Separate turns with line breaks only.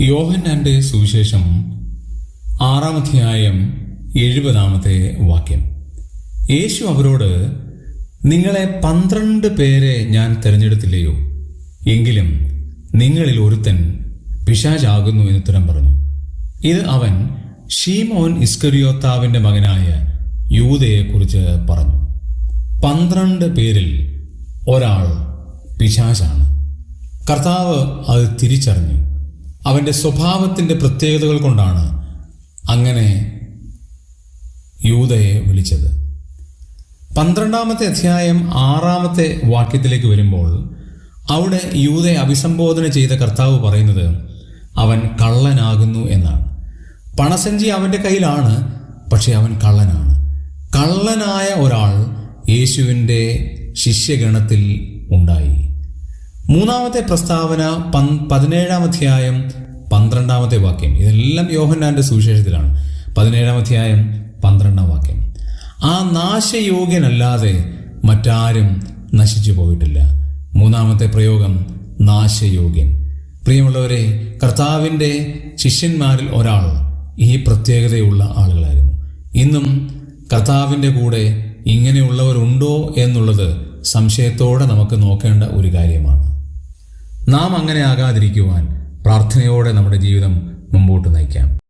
യോഹന്നാന്റെ സുവിശേഷം ആറാമധ്യായം എഴുപതാമത്തെ വാക്യം. യേശു അവരോട് നിങ്ങളെ പന്ത്രണ്ട് പേരെ ഞാൻ തിരഞ്ഞെടുത്തില്ലയോ? എങ്കിലും നിങ്ങളിൽ ഒരുത്തൻ പിശാചാകുന്നു എന്ന് ഉത്തരം പറഞ്ഞു. ഇത് അവൻ ഷീമോൻ ഇസ്കരിയോത്താവിന്റെ മകനായ യൂതയെക്കുറിച്ച് പറഞ്ഞു. പന്ത്രണ്ട് പേരിൽ ഒരാൾ പിശാചാണ്. കർത്താവ് അത് തിരിച്ചറിഞ്ഞു. അവന്റെ സ്വഭാവത്തിന്റെ പ്രത്യേകതകൾ കൊണ്ടാണ് അങ്ങനെ യൂതയെ വിളിച്ചത്. പന്ത്രണ്ടാമത്തെ അധ്യായം ആറാമത്തെ വാക്യത്തിലേക്ക് വരുമ്പോൾ അവിടെ യൂതയെ അഭിസംബോധന ചെയ്ത കർത്താവ് പറയുന്നത് അവൻ കള്ളനാകുന്നു എന്നാണ്. പണസഞ്ചി അവന്റെ കയ്യിലാണ് പക്ഷേ അവൻ കള്ളനാണ്. കള്ളനായ ഒരാൾ യേശുവിന്റെ ശിഷ്യഗണത്തിൽ മൂന്നാമത്തെ പ്രസ്താവന പതിനേഴാം അധ്യായം പന്ത്രണ്ടാമത്തെ വാക്യം. ഇതെല്ലാം യോഹന്നാന്റെ സുവിശേഷത്തിലാണ്. പതിനേഴാം അധ്യായം പന്ത്രണ്ടാം വാക്യം. ആ നാശയോഗ്യനല്ലാതെ മറ്റാരും നശിച്ചു പോയിട്ടില്ല. മൂന്നാമത്തെ പ്രയോഗം നാശയോഗ്യൻ. പ്രിയമുള്ളവരെ കർത്താവിന്റെ ശിഷ്യന്മാരിൽ ഒരാൾ ഈ പ്രത്യേകതയുള്ള ആളുകളായിരുന്നു. ഇന്നും കർത്താവിന്റെ കൂടെ ഇങ്ങനെയുള്ളവരുണ്ടോ എന്നുള്ളത് സംശയത്തോടെ നമുക്ക് നോക്കേണ്ട ഒരു കാര്യമാണ്. നാം അങ്ങനെ ആകാതിരിക്കുവാൻ പ്രാർത്ഥനയോടെ നമ്മുടെ ജീവിതം മുമ്പോട്ട് നയിക്കാം.